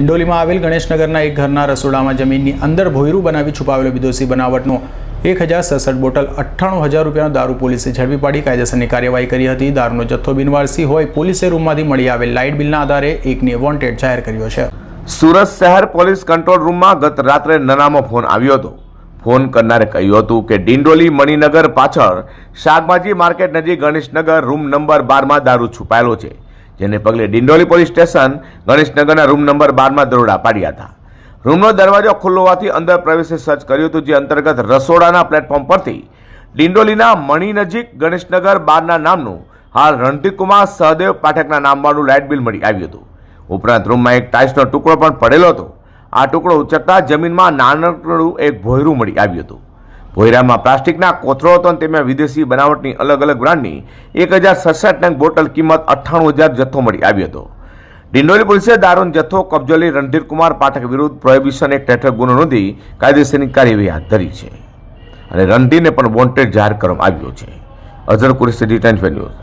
ડિંડોલીમાં આવેલ ગણેશનગરના એક ઘરના રસોડામાં જમીનની અંદર ભોયરું બનાવી છુપાવેલો વિદેશી બનાવટનો એક હજાર સડસઠ બોટલ અઠ્ઠાણું હજાર રૂપિયાનો દારૂ પોલીસે ઝડપી પાડી. કાયદેસરની કાર્યવાહી કરી હતી. દારૂનો જથ્થો બિનવારસી હોય પોલીસે રૂમમાંથી મળી આવેલ લાઇટ બિલના આધારે એકને વોન્ટેડ જાહેર કર્યો છે. સુરત શહેર પોલીસ કંટ્રોલ રૂમમાં ગત રાત્રે નનામો ફોન આવ્યો હતો. ફોન કરનારે કહ્યું હતું કે ડિંડોલી મણિનગર પાછળ શાકભાજી માર્કેટ નજીક ગણેશનગર રૂમ નંબર બારમાં દારૂ છુપાયેલો છે. જેને પગલે ડિંડોલી પોલીસ સ્ટેશન ગણેશનગરના રૂમ નંબર બારમાં દરોડા પાડ્યા હતા. રૂમનો દરવાજો ખુલ્લો હોવાથી અંદર પ્રવેશે સર્ચ કર્યું હતું, જે અંતર્ગત રસોડાના પ્લેટફોર્મ પરથી ડિંડોલીના મણી નજીક ગણેશનગર બારના નામનું હાલ રણધીરકુમાર સહદેવ પાઠકના નામવાળું લાઇટ બિલ મળી આવ્યું હતું. ઉપરાંત રૂમમાં એક ટાઇલ્સનો ટુકડો પણ પડેલો હતો. આ ટુકડો ઉચકતા જમીનમાં નાનકડું એક ભોયરું મળી આવ્યું હતું. ભોયરામાં પ્લાસ્ટિકના કોથળો હતો અને તેમાં વિદેશી બનાવટની અલગ અલગ બ્રાન્ડની એક હજાર સડસઠ નંગ બોટલ કિંમત અઠ્ઠાણું હજાર જથ્થો મળી આવ્યો હતો. ડિંડોલી પોલીસે દારૂનો જથ્થો કબજો લઈ રણધીરકુમાર પાઠક વિરુદ્ધ પ્રોહિબિશન એક્ટ હેઠળ ગુનો નોંધી કાયદેસરની કાર્યવાહી હાથ ધરી છે. અને રણધીરને પણ વોન્ટેડ જાહેર કરવામાં આવ્યો છે. Azhar Qureshi detention news.